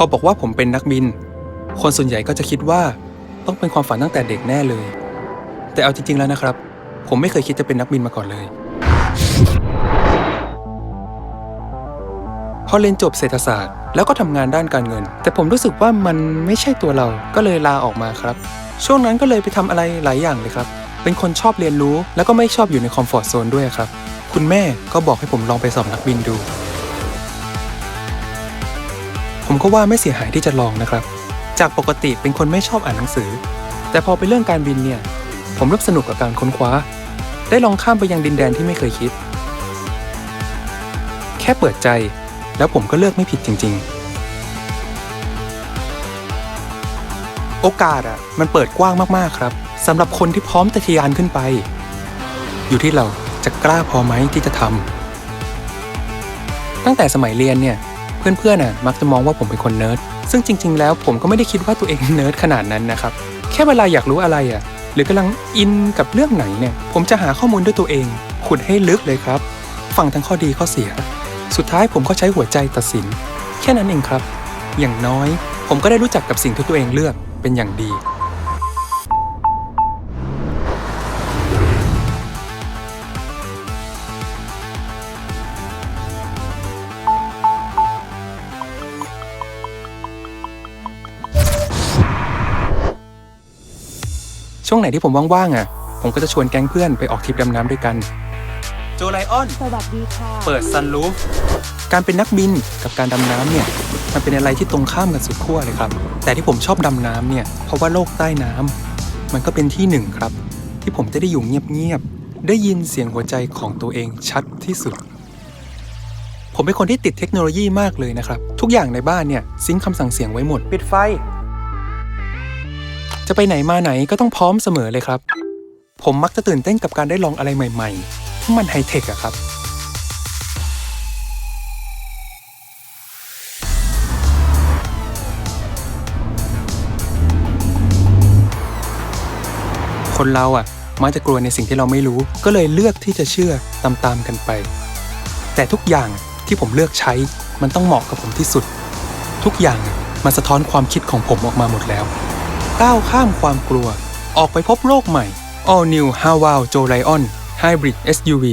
อบอกว่าผมเป็นนักบิน คนส่วนใหญ่ก็จะคิดว่าต้องเป็นความฝันตั้งแต่เด็กแน่เลย แต่เอาจริง ๆ แล้วนะครับ ผมไม่เคยคิดจะเป็นนักบินมาก่อนเลย พอเรียนจบเศรษฐศาสตร์ แล้วก็ทำงานด้านการเงิน แต่ผมรู้สึกว่ามันไม่ใช่ตัวเราก็เลยลาออกมาครับ ช่วงนั้นก็เลยไปทำอะไรหลายอย่างเลยครับ เป็นคนชอบเรียนรู้แล้วก็ไม่ชอบอยู่ในคอมฟอร์ทโซนด้วยครับ คุณแม่ก็บอกให้ผมลองไปสอบนักบินดู ผมก็ว่าไม่เสียหายที่จะลองนะครับ จากปกติเป็นคนไม่ชอบอ่านหนังสือ แต่พอไปเรื่องการบินเนี่ย ผมเริ่มสนุกกับการค้นคว้า ได้ลองข้ามไปยังดินแดนที่ไม่เคยคิด แค่เปิดใจ แล้วผมก็เลือกไม่ผิดจริง ๆ โอกาสอะมันเปิดกว้างมากๆครับสำหรับคนที่พร้อมจะทยานขึ้นไป อยู่ที่เราจะกล้าพอไหมที่จะทำตั้งแต่สมัยเรียนเนี่ย เพื่อนๆน่ะมักจะมองว่าผมเป็นคนเนิร์ดซึ่งจริง ๆ แล้วผมก็ไม่ได้คิดว่าตัวเองเนิร์ดขนาดนั้นนะครับ แค่เวลาอยากรู้อะไรอะ หรือกำลังอินกับเรื่องไหนเนี่ย ผมจะหาข้อมูลด้วยตัวเอง ขุดให้ลึกเลยครับ ฟังทั้งข้อดีข้อเสีย สุดท้ายผมก็ใช้หัวใจตัดสิน แค่นั้นเองครับ อย่างน้อย ผมก็ได้รู้จักกับสิ่งที่ตัวเองเลือกเป็นอย่างดี ช่วงไหนที่ผมว่างๆอะ ผมก็จะชวนแก๊งเพื่อนไปออกทริปดำน้ำด้วยกัน โจไลออน สวัสดีค่ะเปิดซันรูฟ การเป็นนักบินกับการดำน้ำเนี่ย มันเป็นอะไรที่ตรงข้ามกันสุดขั้วเลยครับ แต่ที่ผมชอบดำน้ำเนี่ย เพราะว่าโลกใต้น้ำมันก็เป็นที่หนึ่งครับ ที่ผมจะได้อยู่เงียบๆ ได้ยินเสียงหัวใจของตัวเองชัดที่สุด ผมเป็นคนที่ติดเทคโนโลยีมากเลยนะครับ ทุกอย่างในบ้านเนี่ยซิงค์คำสั่งเสียงไว้หมด ปิดไฟ จะไปไหนมาไหนก็ต้องพร้อมเสมอเลยครับ ผมมักจะตื่นเต้นกับการได้ลองอะไรใหม่ๆที่มันไฮเทคอะครับ คนเราอะมักจะกลัวในสิ่งที่เราไม่รู้ ก็เลยเลือกที่จะเชื่อตามๆกันไป แต่ทุกอย่างที่ผมเลือกใช้มันต้องเหมาะกับผมที่สุด ทุกอย่างมันสะท้อนความคิดของผมออกมาหมดแล้ว ก้าวข้ามความกลัว ออกไปพบโลกใหม่ All New h a w a l Joe Lion Hybrid SUV